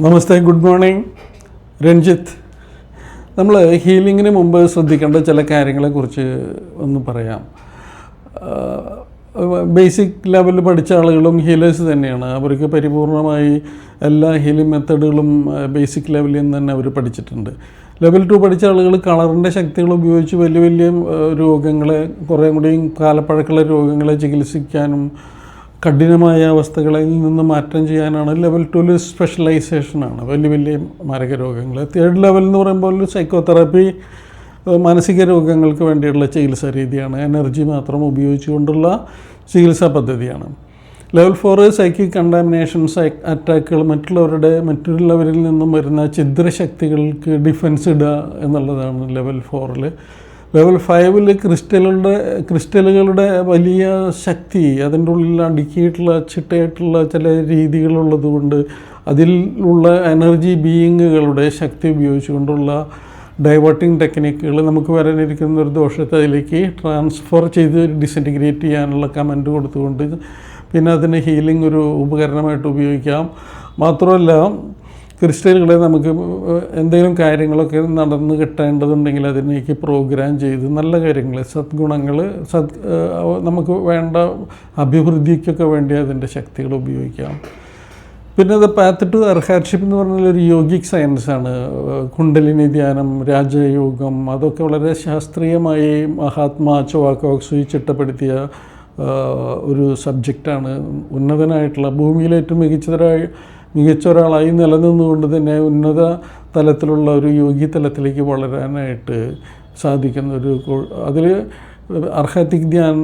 നമസ്തേ good morning. Ranjith നമ്മൾ ഹീലിങ്ങിന് മുമ്പ് ശ്രദ്ധിക്കേണ്ട ചില കാര്യങ്ങളെക്കുറിച്ച് ഒന്ന് പറയാം. ബേസിക് ലെവലിൽ പഠിച്ച ആളുകളും ഹീലേഴ്സ് തന്നെയാണ്. അവർക്ക് പരിപൂർണമായി എല്ലാ ഹീലിംഗ് മെത്തേഡുകളും ബേസിക് ലെവലിൽ നിന്ന് തന്നെ അവർ പഠിച്ചിട്ടുണ്ട്. ലെവൽ ടു പഠിച്ച ആളുകൾ കളറിന്റെ ശക്തികൾ ഉപയോഗിച്ച് വലിയ വലിയ രോഗങ്ങളെ കുറേ കൂടിയും കാലപ്പഴക്കുള്ള രോഗങ്ങളെ ചികിത്സിക്കാനും കഠിനമായ അവസ്ഥകളിൽ നിന്ന് മാറ്റം ചെയ്യാനാണ് ലെവൽ ടുവിൽ സ്പെഷ്യലൈസേഷനാണ് വലിയ വലിയ മാരക രോഗങ്ങൾ തേർഡ് ലെവൽ എന്ന് പറയുമ്പോൾ സൈക്കോതെറാപ്പി മാനസിക രോഗങ്ങൾക്ക് വേണ്ടിയുള്ള ചികിത്സാ രീതിയാണ്. എനർജി മാത്രം ഉപയോഗിച്ചുകൊണ്ടുള്ള ചികിത്സാ പദ്ധതിയാണ്. Level four psychic contamination psy അറ്റാക്കുകൾ മറ്റുള്ളവരുടെ മറ്റുള്ളവരിൽ നിന്നും വരുന്ന ഛിദ്രശക്തികൾക്ക് ഡിഫൻസ് ഇടുക എന്നുള്ളതാണ് ലെവൽ ഫോറിൽ ലെവൽ ഫൈവിൽ ക്രിസ്റ്റലുകളുടെ ക്രിസ്റ്റലുകളുടെ വലിയ ശക്തി അതിന്റെ ഉള്ളിൽ അടുക്കിയിട്ടുള്ള ചിട്ടയായിട്ടുള്ള ചില രീതികളുള്ളത് കൊണ്ട് അതിലുള്ള എനർജി ബീയിങ്ങുകളുടെ ശക്തി ഉപയോഗിച്ചുകൊണ്ടുള്ള ഡൈവേർട്ടിംഗ് ടെക്നിക്കുകൾ നമുക്ക് വരാനിരിക്കുന്ന ഒരു ദോഷത്തെ അതിലേക്ക് ട്രാൻസ്ഫർ ചെയ്ത് ഡിസിന്റിഗ്രേറ്റ് ചെയ്യാനുള്ള കമന്റ് കൊടുത്തുകൊണ്ട് പിന്നെ അതിന് ഹീലിംഗ് ഒരു ഉപകരണമായിട്ട് ഉപയോഗിക്കാം. മാത്രമല്ല ക്രിസ്റ്റലുകളെ നമുക്ക് എന്തെങ്കിലും കാര്യങ്ങളൊക്കെ നടന്ന് കിട്ടേണ്ടതുണ്ടെങ്കിൽ അതിനേക്ക് പ്രോഗ്രാം ചെയ്ത് നല്ല കാര്യങ്ങൾ സദ്ഗുണങ്ങൾ സദ് നമുക്ക് വേണ്ട അഭിവൃദ്ധിക്കൊക്കെ വേണ്ടി അതിന്റെ ശക്തികൾ ഉപയോഗിക്കാം. പിന്നെ അത് പാത്ത് ടു അർഹാർഷിപ്പ് എന്ന് പറഞ്ഞാൽ ഒരു യോഗിക് സയൻസാണ് കുണ്ടലിനി ധ്യാനം രാജയോഗം അതൊക്കെ വളരെ ശാസ്ത്രീയമായി മഹാത്മാ ചോവാക്കോക്സി ചിട്ടപ്പെടുത്തിയ ഒരു സബ്ജക്റ്റാണ് ഉന്നതനായിട്ടുള്ള ഭൂമിയിലെ ഏറ്റവും മികച്ച ഒരാളായി നിലനിന്നുകൊണ്ട് തന്നെ ഉന്നത തലത്തിലുള്ള ഒരു യോഗി തലത്തിലേക്ക് വളരാനായിട്ട് സാധിക്കുന്ന ഒരു അതിൽ അർഹത്തിക് ധ്യാൻ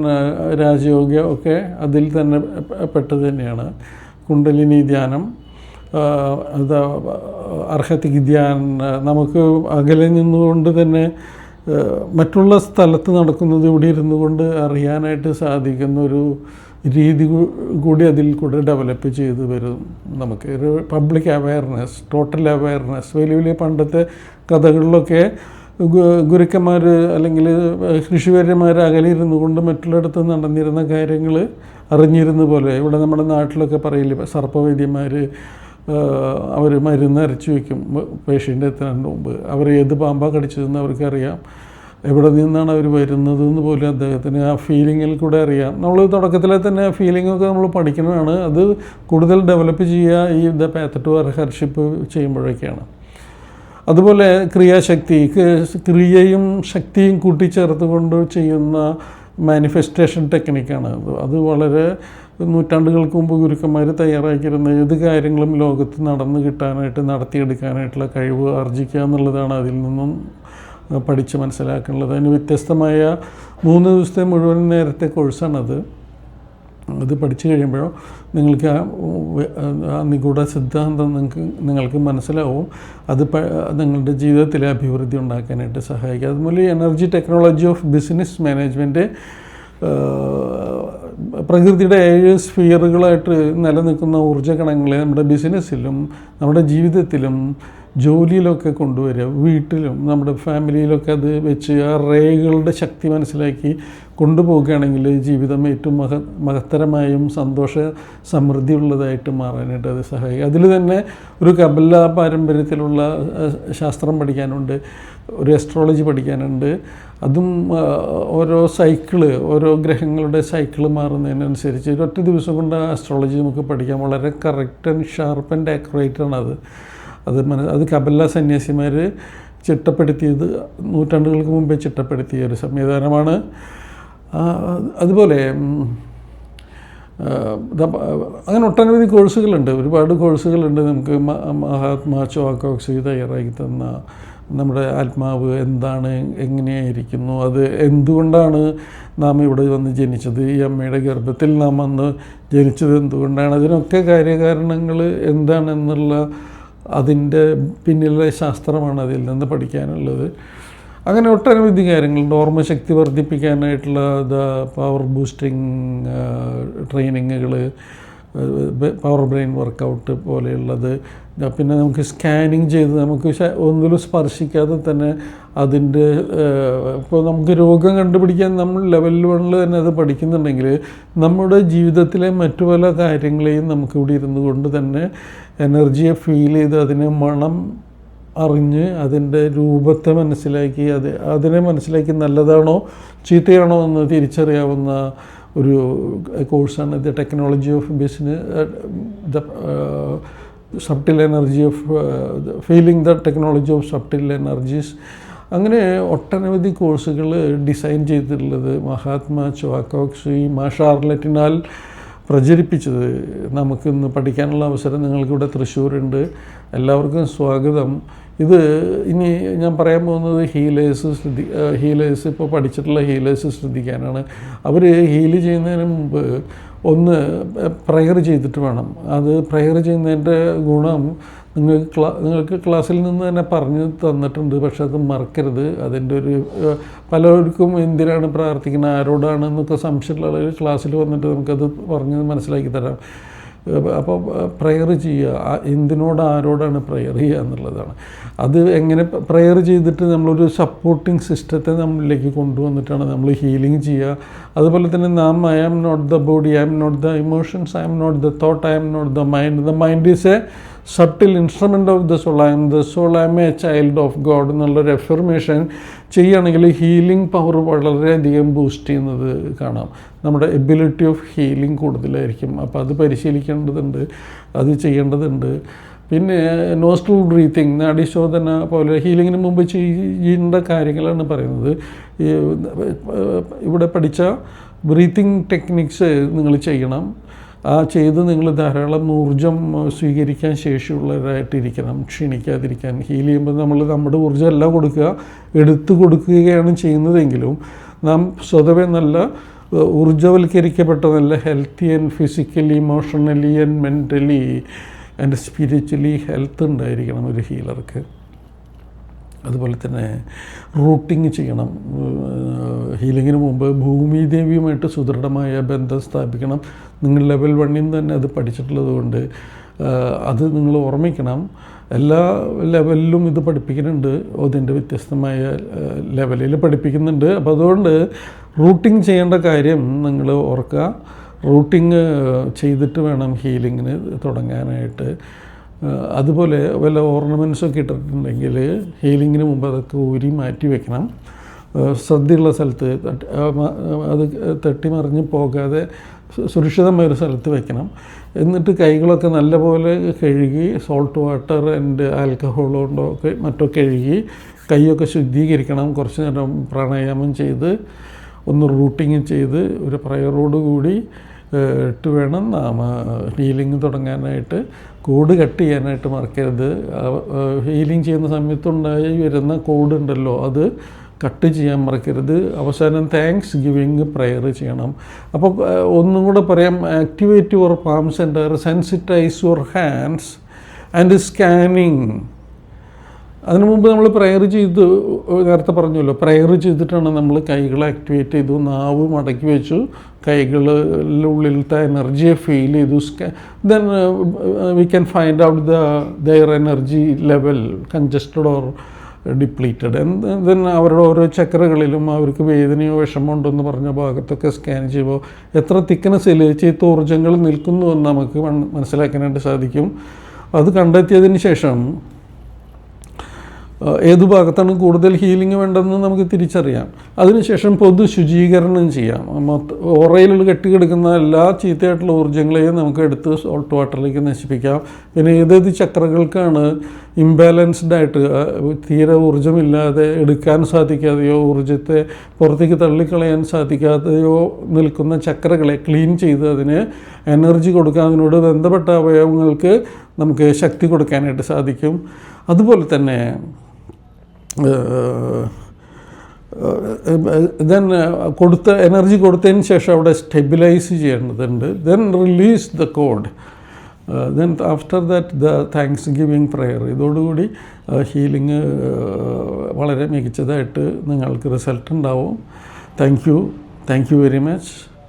രാജയോഗ ഒക്കെ അതിൽ തന്നെ പെട്ടത് തന്നെയാണ്. കുണ്ടലിനി ധ്യാനം അത് അർഹത്തിക് ധ്യാൻ നമുക്ക് അകലെ നിന്നുകൊണ്ട് തന്നെ മറ്റുള്ള സ്ഥലത്ത് നടക്കുന്നത് ഇവിടെ ഇരുന്നു കൊണ്ട് അറിയാനായിട്ട് സാധിക്കുന്ന ഒരു രീതി കൂടി അതിൽ കൂടെ ഡെവലപ്പ് ചെയ്ത് വരും നമുക്ക്. ഒരു പബ്ലിക് അവയർനെസ് ടോട്ടൽ അവയർനെസ് വലിയ വലിയ പണ്ടത്തെ കഥകളിലൊക്കെ ഗുരുക്കന്മാർ അല്ലെങ്കിൽ ഋഷിവര്യന്മാർ അകലിരുന്നു കൊണ്ട് മറ്റുള്ളിടത്ത് നടന്നിരുന്ന കാര്യങ്ങൾ അറിഞ്ഞിരുന്ന പോലെ. ഇവിടെ നമ്മുടെ നാട്ടിലൊക്കെ പറയില്ലേ സർപ്പവൈദ്യന്മാർ അവർ മരുന്ന് അരച്ചു വയ്ക്കും പേഷ്യന്റ് എത്തുന്നതിന് മുമ്പ്. അവർ ഏത് പാമ്പാ കടിച്ചതെന്ന് അവർക്കറിയാം. എവിടെ നിന്നാണ് അവർ വരുന്നത് എന്ന് പോലും അദ്ദേഹത്തിന് ആ ഫീലിങ്ങിൽ കൂടെ അറിയാം. നമ്മൾ തുടക്കത്തിലെ തന്നെ ആ ഫീലിംഗ് ഒക്കെ നമ്മൾ പഠിക്കുന്നതാണ്. അത് കൂടുതൽ ഡെവലപ്പ് ചെയ്യുക ഈ ദ പാത്ത് ടു ഹർഷിപ്പ് ചെയ്യുമ്പോഴൊക്കെയാണ്. അതുപോലെ ക്രിയാശക്തി ക്രിയയും ശക്തിയും കൂട്ടിച്ചേർത്തുകൊണ്ട് ചെയ്യുന്ന മാനിഫെസ്റ്റേഷൻ ടെക്നിക്കാണ് അത്. വളരെ നൂറ്റാണ്ടുകൾക്ക് മുമ്പ് ഗുരുക്കന്മാർ തയ്യാറാക്കിയിരുന്ന ഏത് കാര്യങ്ങളും ലോകത്ത് നടന്നു കിട്ടാനായിട്ട് നടത്തിയെടുക്കാനായിട്ടുള്ള കഴിവ് ആർജിക്കുക എന്നുള്ളതാണ് അതിൽ നിന്നും പഠിച്ച് മനസ്സിലാക്കാനുള്ളത് അതിന് വ്യത്യസ്തമായ മൂന്ന് ദിവസത്തെ മുഴുവൻ നേരത്തെ കോഴ്സാണത്. അത് പഠിച്ചു കഴിയുമ്പോഴോ നിങ്ങൾക്ക് ആ നിഗൂഢ സിദ്ധാന്തം നിങ്ങൾക്ക് നിങ്ങൾക്ക് മനസ്സിലാവും. അത് നിങ്ങളുടെ ജീവിതത്തിലെ അഭിവൃദ്ധി ഉണ്ടാക്കാനായിട്ട് സഹായിക്കും. അതുപോലെ energy technology of business management പ്രകൃതിയുടെ ഏഴ് സ്ഫിയറുകളായിട്ട് നിലനിൽക്കുന്ന ഊർജ കണങ്ങളെ നമ്മുടെ ബിസിനസ്സിലും നമ്മുടെ ജീവിതത്തിലും ജോലിയിലൊക്കെ കൊണ്ടുവരിക വീട്ടിലും നമ്മുടെ ഫാമിലിയിലൊക്കെ അത് വെച്ച് ആ റേകളുടെ ശക്തി മനസ്സിലാക്കി കൊണ്ടുപോവുകയാണെങ്കിൽ ജീവിതം ഏറ്റവും മഹ മഹത്തരമായും സന്തോഷ സമൃദ്ധിയുള്ളതായിട്ട് മാറാനായിട്ട് അത് സഹായിക്കും. അതിൽ തന്നെ ഒരു കബല പാരമ്പര്യത്തിലുള്ള ശാസ്ത്രം പഠിക്കാനുണ്ട് ഒരു എസ്ട്രോളജി പഠിക്കാനുണ്ട്. അതും ഓരോ സൈക്കിൾ ഓരോ ഗ്രഹങ്ങളുടെ സൈക്കിൾ മാറുന്നതിനനുസരിച്ച് ഒരൊറ്റ ദിവസം കൊണ്ട് ആ അസ്ട്രോളജി നമുക്ക് പഠിക്കാം. വളരെ correct and sharp and accurate ആണ് അത് മന അത് കബല സന്യാസിമാർ ചിട്ടപ്പെടുത്തിയത് നൂറ്റാണ്ടുകൾക്ക് മുമ്പേ ചിട്ടപ്പെടുത്തിയ ഒരു സംവിധാനമാണ്. അതുപോലെ അങ്ങനെ ഒട്ടനവധി കോഴ്സുകളുണ്ട്. ഒരുപാട് കോഴ്സുകളുണ്ട്. നമുക്ക് മഹാത്മാ ചോക്കോക്സി തയ്യാറാക്കി തന്ന നമ്മുടെ ആത്മാവ് എന്താണ് എങ്ങനെയായിരിക്കുന്നു അത് എന്തുകൊണ്ടാണ് നാം ഇവിടെ വന്ന് ജനിച്ചത്? ഈ അമ്മയുടെ ഗർഭത്തിൽ നാം വന്ന് ജനിച്ചത് എന്തുകൊണ്ടാണ്? അതിനൊക്കെ കാര്യകാരണങ്ങൾ എന്താണെന്നുള്ള അതിന്റെ പിന്നിലെ ശാസ്ത്രമാണ് അതിൽ നിന്ന് പഠിക്കാനുള്ളത്. അങ്ങനെ ഒട്ടനവധി കാര്യങ്ങളുണ്ട്. ഓർമ്മശക്തി വർദ്ധിപ്പിക്കാനായിട്ടുള്ള പവർ ബൂസ്റ്റിംഗ് ട്രെയിനിങ്ങുകൾ പവർ ബ്രെയിൻ വർക്കൗട്ട് പോലെയുള്ളത്. പിന്നെ നമുക്ക് സ്കാനിങ് ചെയ്ത് നമുക്ക് ഒന്നിലും സ്പർശിക്കാതെ തന്നെ അതിന്റെ ഇപ്പോൾ നമുക്ക് രോഗം കണ്ടുപിടിക്കാൻ നമ്മൾ ലെവൽ വണ്ണിൽ തന്നെ അത് പഠിക്കുന്നുണ്ടെങ്കിൽ നമ്മുടെ ജീവിതത്തിലെ മറ്റു പല കാര്യങ്ങളെയും നമുക്ക് ഇവിടെ ഇരുന്നു കൊണ്ട് തന്നെ എനർജിയെ ഫീൽ ചെയ്ത് അതിനെ മണം അറിഞ്ഞ് അതിന്റെ രൂപത്തെ മനസ്സിലാക്കി അത് അതിനെ മനസ്സിലാക്കി നല്ലതാണോ ചീത്തയാണോ എന്ന് തിരിച്ചറിയാവുന്ന ഒരു കോഴ്സാണ് the technology of business the subtle energy of feeling the technology of subtle energies. അങ്ങനെ ഒട്ടനവധി കോഴ്സുകൾ ഡിസൈൻ ചെയ്തിട്ടുള്ളത് മഹാത്മാ ചോക്കോക്സി മാഷാർലറ്റിനാൽ പ്രചരിപ്പിച്ചത്. നമുക്കിന്ന് പഠിക്കാനുള്ള അവസരം നിങ്ങൾക്കിവിടെ തൃശ്ശൂരുണ്ട്. എല്ലാവർക്കും സ്വാഗതം. ഇത് ഇനി ഞാൻ പറയാൻ പോകുന്നത് ഹീലേഴ്സ് ശ്രദ്ധി ഹീലേഴ്സ് ഇപ്പോൾ പഠിച്ചിട്ടുള്ള ഹീലേഴ്സ് ശ്രദ്ധിക്കാനാണ്. അവർ ഹീൽ ചെയ്യുന്നതിന് മുമ്പ് ഒന്ന് പ്രയർ ചെയ്തിട്ട് വേണം. അത് പ്രയർ ചെയ്യുന്നതിന്റെ ഗുണം നിങ്ങൾക്ക് ക്ലാ നിങ്ങൾക്ക് ക്ലാസ്സിൽ നിന്ന് തന്നെ പറഞ്ഞു തന്നിട്ടുണ്ട് പക്ഷെ അത് മറക്കരുത്. അതിന്റെ ഒരു പലർക്കും എന്തിനാണ് പ്രാർത്ഥിക്കുന്നത് ആരോടാണ് എന്നൊക്കെ സംശയമുള്ള ക്ലാസ്സിൽ വന്നിട്ട് നമുക്കത് പറഞ്ഞ് മനസ്സിലാക്കി തരാം. അപ്പോൾ പ്രെയർ ചെയ്യുക. എന്തിനോട് ആരോടാണ് പ്രെയർ ചെയ്യുക എന്നുള്ളതാണ്. അത് എങ്ങനെ പ്രെയർ ചെയ്തിട്ട് നമ്മളൊരു സപ്പോർട്ടിങ് സിസ്റ്റത്തെ നമ്മളിലേക്ക് കൊണ്ടുവന്നിട്ടാണ് നമ്മൾ ഹീലിംഗ് ചെയ്യുക. അതുപോലെ തന്നെ നാം I am not the body I am not the emotions I am not the thought I am not the mind the mind is a subtle instrument of the am the I am child of God എന്നുള്ളൊരു affirmation ചെയ്യുകയാണെങ്കിൽ healing power വളരെയധികം boost ചെയ്യുന്നത് കാണാം. നമ്മുടെ ability of healing കൂടുതലായിരിക്കും. അപ്പോൾ അത് പരിശീലിക്കേണ്ടതുണ്ട് അത് ചെയ്യേണ്ടതുണ്ട്. പിന്നെ നോസ്ട്രൽ ബ്രീത്തിങ് നാഡീശോധന പോലെ ഹീലിങ്ങിന് മുമ്പ് ചെയ്യേണ്ട കാര്യങ്ങളാണ് പറയുന്നത്. ഇവിടെ പഠിച്ച ബ്രീത്തിങ് ടെക്നിക്സ് നിങ്ങൾ ചെയ്യണം. ആ ചെയ്ത് നിങ്ങൾ ധാരാളം ഊർജം സ്വീകരിക്കാൻ ശേഷിയുള്ളവരായിട്ടിരിക്കണം. ക്ഷീണിക്കാതിരിക്കാൻ. ഹീൽ ചെയ്യുമ്പോൾ നമ്മൾ നമ്മുടെ ഊർജമല്ല കൊടുക്കുക. എടുത്തു കൊടുക്കുകയാണ് ചെയ്യുന്നതെങ്കിലും നാം സ്വതവേ നല്ല ഊർജവൽക്കരിക്കപ്പെട്ട നല്ല healthy and physically emotionally and mentally and spiritually health ഉണ്ടായിരിക്കണം ഒരു ഹീലർക്ക് അതുപോലെ തന്നെ റൂട്ടിങ് ചെയ്യണം. ഹീലിങ്ങിന് മുമ്പ് ഭൂമി ദേവിയുമായിട്ട് സുദൃഢമായ ബന്ധം സ്ഥാപിക്കണം. നിങ്ങൾ ലെവൽ വണ്ണിൽ തന്നെ അത് പഠിച്ചിട്ടുള്ളത് കൊണ്ട് അത് നിങ്ങൾ ഓർമ്മിക്കണം. എല്ലാ ലെവലിലും ഇത് പഠിപ്പിക്കുന്നുണ്ട്. അതിന്റെ വ്യത്യസ്തമായ ലെവലിൽ പഠിപ്പിക്കുന്നുണ്ട്. അപ്പോൾ അതുകൊണ്ട് റൂട്ടിങ് ചെയ്യേണ്ട കാര്യം നിങ്ങൾ ഓർക്കുക. റൂട്ടിങ് ചെയ്തിട്ട് വേണം ഹീലിങ്ങിന് തുടങ്ങാനായിട്ട്. അതുപോലെ വല്ല ഓർണമെന്റ്സൊക്കെ ഇട്ടിട്ടുണ്ടെങ്കിൽ ഹീലിങ്ങിന് മുമ്പ് അതൊക്കെ ഊരി മാറ്റി വെക്കണം. ശ്രദ്ധയുള്ള സ്ഥലത്ത് അത് തട്ടി മറിഞ്ഞ് പോകാതെ സുരക്ഷിതമായ ഒരു സ്ഥലത്ത് വെക്കണം. എന്നിട്ട് കൈകളൊക്കെ നല്ലപോലെ കഴുകി സോൾട്ട് വാട്ടർ ആൻഡ് ആൽക്കഹോൾ കൊണ്ടോ മറ്റോ കഴുകി കൈയൊക്കെ ശുദ്ധീകരിക്കണം. കുറച്ച് നേരം പ്രാണായാമം ചെയ്ത് ഒന്ന് റൂട്ടിങ് ചെയ്ത് ഒരു പ്രയറോട് കൂടി ഏഹ്, ഇട്ട് വേണം നാമ ഹീലിംഗ് തുടങ്ങാനായിട്ട്. കൂട് കട്ട് ചെയ്യാനായിട്ട് മറക്കരുത്. ഹീലിംഗ് ചെയ്യുന്ന സമയത്തുണ്ടായി വരുന്ന കോഡ് ഉണ്ടല്ലോ അത് കട്ട് ചെയ്യാൻ മറക്കരുത്. അവസാനം താങ്ക്സ് ഗിവിങ് പ്രെയർ ചെയ്യണം അപ്പോൾ ഒന്നും കൂടെ പറയാം activate your palm centre sensitise your hands and scanning അതിനു മുമ്പ് നമ്മൾ പ്രെയർ ചെയ്ത് നേരത്തെ പറഞ്ഞല്ലോ പ്രെയർ ചെയ്തിട്ടാണ് നമ്മൾ കൈകൾ ആക്ടിവേറ്റ് ചെയ്തു നാവ് മടക്കി വെച്ചു കൈകളിലുള്ളിലത്തെ എനർജിയെ ഫീൽ ചെയ്തു. Then we can find out the their energy level congested or depleted then അവരുടെ ഓരോ ചക്രകളിലും അവർക്ക് വേദനയോ വിഷമോ ഉണ്ടെന്ന് പറഞ്ഞ ഭാഗത്തൊക്കെ സ്കാൻ ചെയ്യുമ്പോൾ എത്ര തിക്കനസിൽ ചീത്ത ഊർജങ്ങൾ നിൽക്കുന്നു എന്ന് നമുക്ക് മനസ്സിലാക്കാനായിട്ട് സാധിക്കും. അത് കണ്ടെത്തിയതിന് ശേഷം ഏത് ഭാഗത്താണ് കൂടുതൽ ഹീലിംഗ് വേണ്ടതെന്ന് നമുക്ക് തിരിച്ചറിയാം. അതിനുശേഷം പൊതു ശുചീകരണം ചെയ്യാം. മൊത്ത ഓറയിൽ കെട്ടിക്കിടക്കുന്ന എല്ലാ ചീത്തയായിട്ടുള്ള ഊർജങ്ങളെയും നമുക്ക് എടുത്ത് സോൾട്ട് വാട്ടറിലേക്ക് നശിപ്പിക്കാം. പിന്നെ ഏതേത് ചക്രകൾക്കാണ് ഇംബാലൻസ്ഡ് ആയിട്ട് തീരെ ഊർജമില്ലാതെ എടുക്കാൻ സാധിക്കാതെയോ ഊർജത്തെ പുറത്തേക്ക് തള്ളിക്കളയാൻ സാധിക്കാതെയോ നിൽക്കുന്ന ചക്രകളെ ക്ലീൻ ചെയ്ത് അതിന് എനർജി കൊടുക്കാൻ അതിനോട് ബന്ധപ്പെട്ട അവയവങ്ങൾക്ക് നമുക്ക് ശക്തി കൊടുക്കാനായിട്ട് സാധിക്കും. അതുപോലെ തന്നെ ദെൻ കൊടുത്ത എനർജി കൊടുത്തതിന് ശേഷം അവിടെ സ്റ്റെബിലൈസ് ചെയ്യേണ്ടതുണ്ട്. Then release the code then after that the thanksgiving prayer ഇതോടുകൂടി ഹീലിംഗ് വളരെ മികച്ചതായിട്ട് നിങ്ങൾക്ക് റിസൾട്ട് ഉണ്ടാവും. Thank you thank you very much